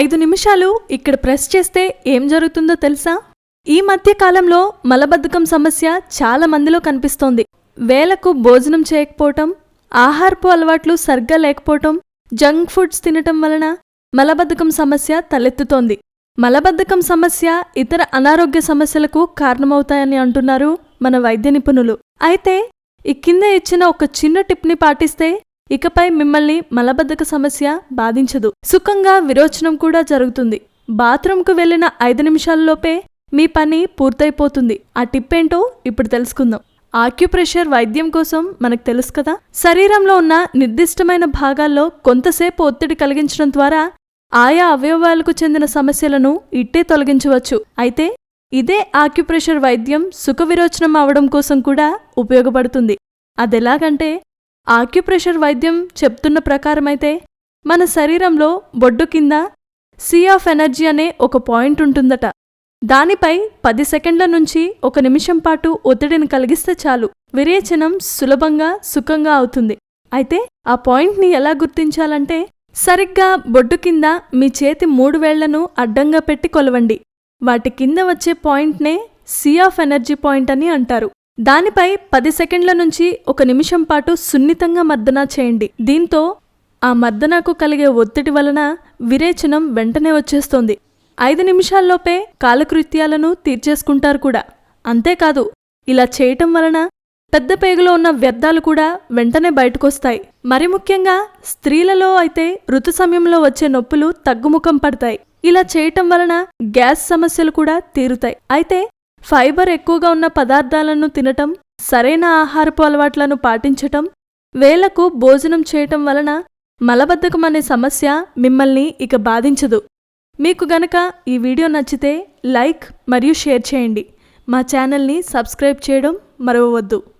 ఐదు నిమిషాలు ఇక్కడ ప్రెస్ చేస్తే ఏం జరుగుతుందో తెలుసా? ఈ మధ్య కాలంలో మలబద్ధకం సమస్య చాలా మందిలో కనిపిస్తోంది. వేలకు భోజనం చేయకపోవటం ఆహారపు అలవాట్లు సరిగ్గా లేకపోవటం జంక్ ఫుడ్స్ తినటం వలన మలబద్ధకం సమస్య తలెత్తుతోంది. మలబద్ధకం సమస్య ఇతర అనారోగ్య సమస్యలకు కారణమవుతాయని అంటున్నారు మన వైద్య నిపుణులు. అయితే ఈ కింద ఇచ్చిన ఒక చిన్న టిప్ని పాటిస్తే ఇకపై మిమ్మల్ని మలబద్ధక సమస్య బాధించదు. సుఖంగా విరోచనం కూడా జరుగుతుంది. బాత్రూంకు వెళ్ళిన ఐదు నిమిషాల్లోపే మీ పని పూర్తయిపోతుంది. ఆ టిప్ ఏంటో ఇప్పుడు తెలుసుకుందాం. ఆక్యుప్రెషర్ వైద్యం కోసం మనకు తెలుసు కదా? శరీరంలో ఉన్న నిర్దిష్టమైన భాగాల్లో కొంతసేపు ఒత్తిడి కలిగించడం ద్వారా ఆయా అవయవాలకు చెందిన సమస్యలను ఇట్టే తొలగించవచ్చు. అయితే ఇదే ఆక్యుప్రెషర్ వైద్యం సుఖ విరోచనం అవడం కోసం కూడా ఉపయోగపడుతుంది. అదెలాగంటే ఆక్యుప్రెషర్ వైద్యం చెప్తున్న ప్రకారమైతే మన శరీరంలో బొడ్డు కింద సీ ఆఫ్ ఎనర్జీ అనే ఒక పాయింట్ ఉంటుందట. దానిపై పది సెకండ్ల నుంచి ఒక నిమిషం పాటు ఒత్తిడిని కలిగిస్తే చాలు. విరేచనం సులభంగా సుఖంగా అవుతుంది. అయితే ఆ పాయింట్ని ఎలా గుర్తించాలంటే సరిగ్గా బొడ్డు కింద మీ చేతి మూడు వేళ్ళను అడ్డంగా పెట్టి కొలవండి. వాటి కింద వచ్చే పాయింట్నే సీ ఆఫ్ ఎనర్జీ పాయింట్ అని అంటారు. దానిపై పది సెకండ్ల నుంచి ఒక నిమిషం పాటు సున్నితంగా మర్దన చేయండి. దీంతో ఆ మర్దనకు కలిగే ఒత్తిడి వలన విరేచనం వెంటనే వచ్చేస్తోంది. ఐదు నిమిషాల్లోపే కాలకృత్యాలను తీర్చేసుకుంటారు కూడా. అంతేకాదు ఇలా చేయటం వలన పెద్ద పేగులో ఉన్న వ్యర్థాలు కూడా వెంటనే బయటకొస్తాయి. మరి ముఖ్యంగా స్త్రీలలో అయితే ఋతు సమయంలో వచ్చే నొప్పులు తగ్గుముఖం పడతాయి. ఇలా చేయటం వలన గ్యాస్ సమస్యలు కూడా తీరుతాయి. అయితే ఫైబర్ ఎక్కువగా ఉన్న పదార్థాలను తినటం సరైన ఆహారపు అలవాట్లను పాటించటం వేలకు భోజనం చేయటం వలన మలబద్ధకం అనే సమస్య మిమ్మల్ని ఇక బాధించదు. మీకు గనక ఈ వీడియో నచ్చితే లైక్ మరియు షేర్ చేయండి. మా ఛానల్ని సబ్స్క్రైబ్ చేయడం మరవవద్దు.